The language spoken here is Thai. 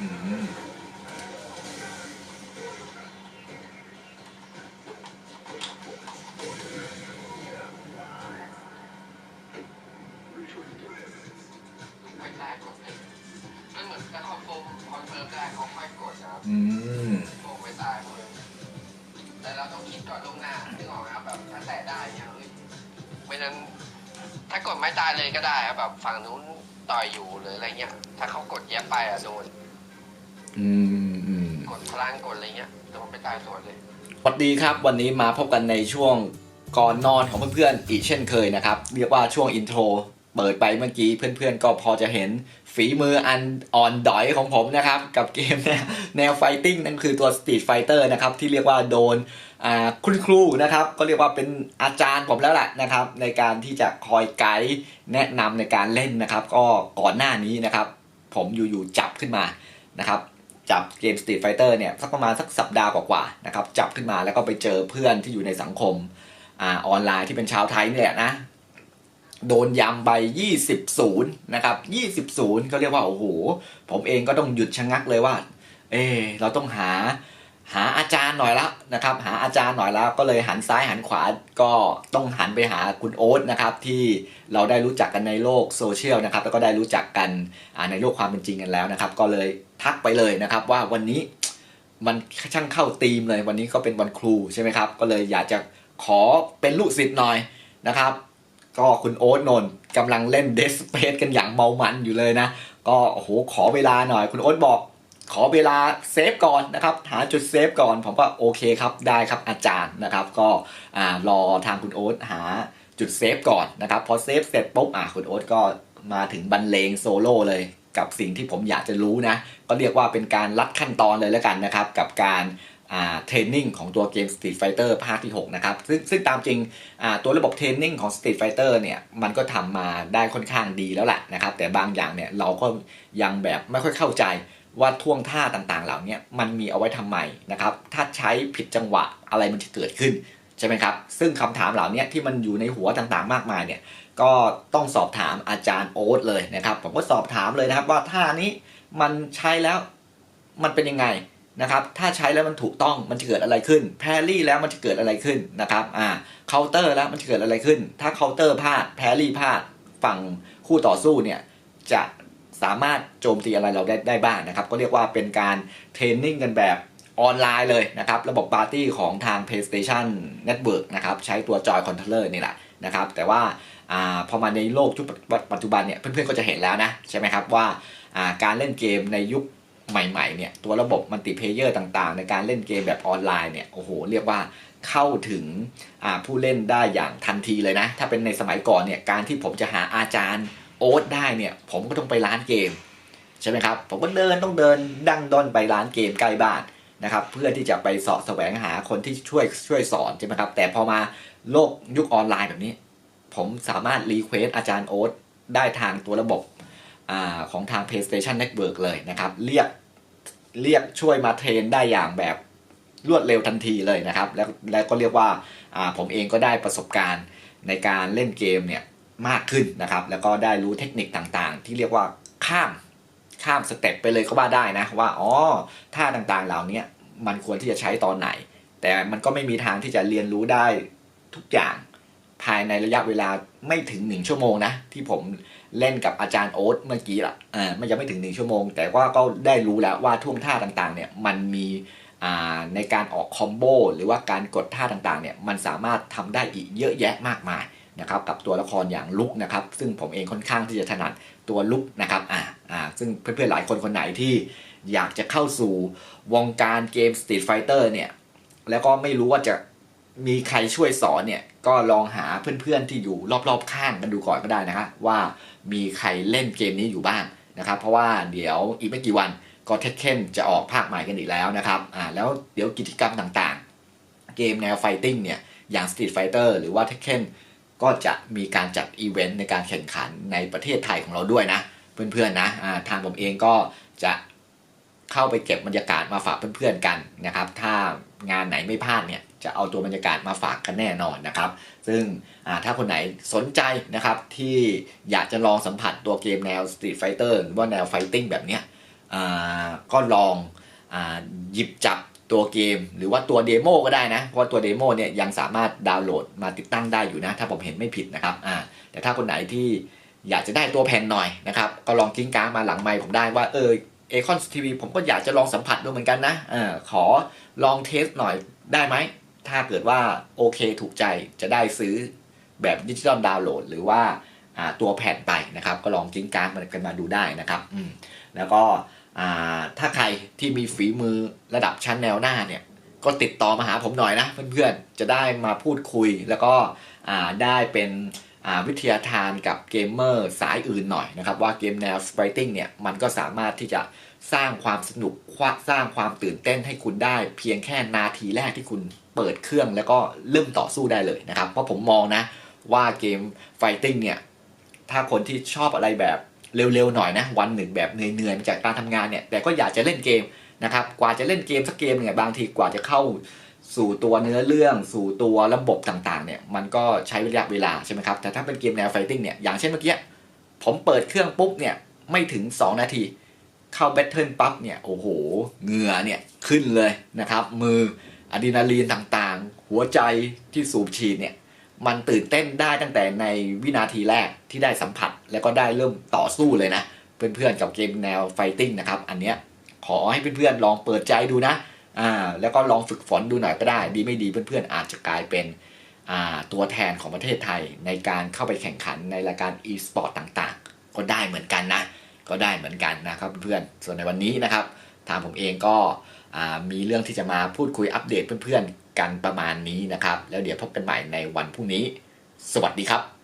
อืมไม่ได้กดเลยมันเหมือนกับคอนโฟมคอนเฟิร์มได้เขาค่อยกดนะครับอืมโฟมไม่ตายหมดเลยแต่เราต้องคิดก่อนล่วงหน้านึกออกไหมครับแบบถ้าแตะได้เนี่ยเอ้ยไม่นั้น ถ้ากดไม่ตายเลยก็ได้ครับแบบฝั่งนู้นต่อยอยู่หรืออะไรเงี้ย ถ้าเขากดแยบไปอะโดน อืมอืมกดพลังกดอะไรเงี้ยโดนไม่ตายสวนเลย สวัสดีครับ วันนี้มาพบกันในช่วงก่อนนอนของเพื่อนๆอีกเช่นเคยนะครับ เรียกว่าช่วงอินโทรเปิดไปเมื่อกี้เพื่อนๆ ก็พอจะเห็นฝีมืออันอ่อนดอยของผมนะครับ กับเกมแนวแนวไฟติ้งนั่นคือตัว Street Fighter นะครับ ที่เรียกว่าโดนอ่าคุณครูนะครับ ก็เรียกว่าเป็นอาจารย์ผมแล้วแหละนะครับ ในการที่จะคอยไกด์แนะนำในการเล่นนะครับ ก็ก่อนหน้านี้นะครับ ผมอยู่ๆจับขึ้นมานะครับ จับเกม Street Fighter เนี่ยสักประมาณสักสัปดาห์กว่าๆนะครับจับขึ้นมาแล้วก็ไปเจอเพื่อนที่อยู่ในสังคมอ่าออนไลน์ที่เป็นชาวไทยนี่ยนะ โดนยำไป 20ศูนย์นะครับ20ศูนย์เขาเรียกว่า โอ้โห ผมเองก็ต้องหยุดชะงักเลยว่า เออเราต้องหาหาอาจารย์หน่อยแล้วนะครับ หาอาจารย์หน่อยแล้วก็เลยหันซ้ายหันขวาก็ต้องหันไปหาคุณโอ๊ตนะครับ ที่เราได้รู้จักกันในโลกโซเชียลนะครับ แล้วก็ได้รู้จักกันในโลกความเป็นจริงกันแล้วนะครับ ก็เลย ทักไปเลยนะครับ ว่าวันนี้มันช่างเข้าธีมเลย วันนี้ก็เป็นวันครูใช่ไหมครับ ก็เลยอยากจะขอเป็นลูกศิษย์หน่อยนะครับ ก็คุณโอ๊ตนนท์กำลังเล่นเดสเปซกันอย่างเมามันอยู่เลยนะ ก็โอ้โหขอเวลาหน่อย คุณโอ๊ตบอกขอเวลาเซฟก่อนนะครับ หาจุดเซฟก่อน ผมก็โอเคครับได้ครับอาจารย์นะครับ ก็รอทางคุณโอ๊ตหาจุดเซฟก่อนนะครับ พอเซฟเสร็จปุ๊บอ่าคุณโอ๊ตก็มาถึงบรรเลงโซโล่เลย กับสิ่งที่ผมอยากจะรู้นะ ก็เรียกว่าเป็นการลัดขั้นตอนเลยแล้วกันนะครับ กับการเทรนนิ่งของตัวเกม Street Fighter ภาคที่ 6 นะครับ ซึ่งซึ่งตามจริงตัวระบบเทรนนิ่งของ Street Fighter เนี่ยมันก็ทำมาได้ค่อนข้างดีแล้วแหละนะครับ แต่บางอย่างเนี่ยเราก็ยังแบบไม่ค่อยเข้าใจว่าท่วงท่าต่างๆ เหล่านี้มันมีเอาไว้ทำไมนะครับ ถ้าใช้ผิดจังหวะอะไรมันจะเกิดขึ้น ใช่ไหมครับ ซึ่งคำถามเหล่านี้ที่มันอยู่ในหัวต่างๆ มากมายเนี่ย ก็ต้องสอบถามอาจารย์โอ๊ตเลยนะครับ ผมก็สอบถามเลยนะครับ ว่าท่านี้มันใช้แล้วมันเป็นยังไงนะครับ ถ้าใช้แล้วมันถูกต้องมันจะเกิดอะไรขึ้น แพรี่แล้วมันจะเกิดอะไรขึ้นนะครับ อ่า เคาน์เตอร์แล้วมันจะเกิดอะไรขึ้น ถ้าเคาน์เตอร์พลาด แพรรี่พลาด ฝั่งคู่ต่อสู้เนี่ยจะสามารถโจมตีอะไรเราได้ได้บ้างนะครับ ก็เรียกว่าเป็นการเทรนนิ่งกันแบบ ออนไลน์เลยนะครับ ระบบปาร์ตี้ของทาง PlayStation Network นะครับ ใช้ตัวจอยคอนโทรลเลอร์นี่แหละนะครับ แต่ว่าอพอมาในโลกยุคปัจจุบันเนี่ย เพื่อนๆก็จะเห็นแล้วนะ ใช่ไหมครับว่าการเล่นเกมในยุคใหม่ๆเนี่ย ตัวระบบมัลติเพเยอร์ต่างๆ ในการเล่นเกมแบบออนไลน์เนี่ย โอ้โห เรียกว่าเข้าถึงผู้เล่นได้อย่างทันทีเลยนะ ถ้าเป็นในสมัยก่อนเนี่ย การที่ผมจะหาอาจารย์โอ๊ตได้เนี่ย ผมก็ต้องไปร้านเกมใช่ไหมครับ ผมก็เดินต้องเดินดังดอนไปร้านเกมใกล้บ้าน นะครับ เพื่อที่จะไปสาะแสวงหาคนที่ช่วยช่วยสอนใช่ไหมครับ แต่พอมาโลกยุคออนไลน์แบบนี้ ผมสามารถรีเควสอาจารย์โอ๊ตได้ทางตัวระบบอของทาง PlayStation Network เลยนะครับ เรียกเรียกช่วยมาเทรนได้อย่างแบบรวดเร็วทันทีเลยนะครับ แล้วแล้วก็เรียกว่าผมเองก็ได้ประสบการณ์ในการเล่นเกมเนี่ยมากขึ้นนะครับ แล้วก็ได้รู้เทคนิคต่างๆ ที่เรียกว่าข้าม ข้ามสเต็ปไปเลยก็ว่าได้นะว่าอ๋อท่าต่างๆเหล่านี้มันควรที่จะใช้ตอนไหน แต่มันก็ไม่มีทางที่จะเรียนรู้ได้ทุกอย่างภายในระยะเวลาไม่ถึงหนึ่งชั่วโมงนะ ที่ผมเล่นกับอาจารย์โอ๊ตเมื่อกี้ล่ะอ่ามันยังไม่ถึงหนึ่งชั่วโมง แต่ว่าก็ได้รู้แล้วว่าท่วงท่าต่างๆเนี่ยมันมีอ่าในการออกคอมโบหรือว่าการกดท่าต่างๆเนี่ยมันสามารถทำได้อีกเยอะแยะมากมาย นะครับกับตัวละครอย่างลุกนะครับซึ่งผมเองค่อนข้างที่จะถนัดตัวลุกนะครับอ่าอ่าซึ่งเพื่อนๆหลายคนคนไหนที่อยากจะเข้าสู่วงการเกม Street Fighter เนี่ยแล้วก็ไม่รู้ว่าจะมีใครช่วยสอนเนี่ยก็ลองหาเพื่อนๆที่อยู่รอบๆข้างกันดูก่อนก็ได้นะฮะว่ามีใครเล่นเกมนี้อยู่บ้างนะครับเพราะว่าเดี๋ยวอีกไม่กี่วันก็เทคเคนจะออกภาคใหม่กันอีกแล้วนะครับอ่าแล้วเดี๋ยวกิจกรรมต่างๆ เกมแนวไฟติ้งเนี่ยอย่าง Street Fighter หรือว่า Tekken ก็จะมีการจัดอีเวนต์ในการแข่งขันในประเทศไทยของเราด้วยนะ เพื่อนๆนะทางผมเองก็จะเข้าไปเก็บบรรยากาศมาฝากเพื่อนๆกันนะครับ ถ้างานไหนไม่พลาดเนี่ยจะเอาตัวบรรยากาศมาฝากกันแน่นอนนะครับ ซึ่งถ้าคนไหนสนใจนะครับที่อยากจะลองสัมผัสตัวเกมแนว Street Fighter หรือว่าแนว Fighting แบบเนี้ยก็ลองอหยิบจับ ตัวเกมหรือว่าตัวเดโมก็ได้นะ เพราะาตัวเดโมเนี่ยยังสามารถดาวน์โหลดมาติดตั้งได้อยู่นะ ถ้าผมเห็นไม่ผิดนะครับอ่าแต่ถ้าคนไหนที่อยากจะได้ตัวแผ่นหน่อยนะครับ ก็ลองกิ้งก้างมาหลังไมค์ผมได้ว่าเออเอคอนทีวีผมก็อยากจะลองสัมผัสดูเหมือนกันนะเออขอลองเทสหน่อยได้ไหม ถ้าเกิดว่าโอเคถูกใจจะได้ซื้อแบบดิจิตอลดาวน์โหลด หรือว่าอ่าตัวแผ่นไปนะครับ ก็ลองกิ้งกางมันกันมาดูได้นะครับอืมแล้วก็ ถ้าใครที่มีฝีมือระดับชั้นแนวหน้าเนี่ยก็ติดต่อมาหาผมหน่อยนะเพื่อนๆ จะได้มาพูดคุยแล้วก็ได้เป็นวิทยาทานกับเกมเมอร์สายอื่นหน่อยนะครับ ว่าเกมแนวสไปริงเนี่ยมันก็สามารถที่จะสร้างความสนุกสร้างความตื่นเต้นให้คุณได้ เพียงแค่นาทีแรกที่คุณเปิดเครื่องแล้วก็เริ่มต่อสู้ได้เลยนะครับ เพราะผมมองนะว่าเกมไฟติ้งเนี่ยถ้าคนที่ชอบอะไรแบบ เร็วๆหน่อยนะวันหนึ่งแบบเหนื่อยๆจากการทำงานเนี่ยแต่ก็อยากจะเล่นเกมนะครับกว่าจะเล่นเกมสักเกมเนี่ยบางทีกว่าจะเข้าสู่ตัวเนื้อเรื่องสู่ตัวระบบต่างๆเนี่ยมันก็ใช้ระยะเวลาใช่ไหมครับแต่ถ้าเป็นเกมแนวไฟติ้งเนี่ยอย่างเช่นเมื่อกี้ผมเปิดเครื่องปุ๊บเนี่ยไม่ถึง 2 นาที เข้าแบทเทิลปั๊บเนี่ยโอ้โหเหงื่อเนี่ยขึ้นเลยนะครับมืออะดรีนาลีนต่างๆ หัวใจที่สูบฉีดเนี่ย มันตื่นเต้นได้ตั้งแต่ในวินาทีแรกที่ได้สัมผัส แล้วก็ได้เริ่มต่อสู้เลยนะ เพื่อนๆกับเกมแนวไฟติ้งนะครับ อันเนี้ยขอให้เพื่อนๆลองเปิดใจดูนะอ่าแล้วก็ลองฝึกฝนดูหน่อยก็ได้ ดีไม่ดีเพื่อนๆอาจจะกลายเป็นอ่าตัวแทนของประเทศไทยในการเข้าไปแข่งขันในรายการ e-sport ต่างๆ ก็ได้เหมือนกันนะ ก็ได้เหมือนกันนะครับเพื่อนๆส่วนในวันนี้นะครับทางผมเองก็อ่ามีเรื่องที่จะมาพูดคุยอัปเดตเพื่อนๆ กันประมาณนี้นะครับ แล้วเดี๋ยวพบกันใหม่ในวันพรุ่งนี้ สวัสดีครับ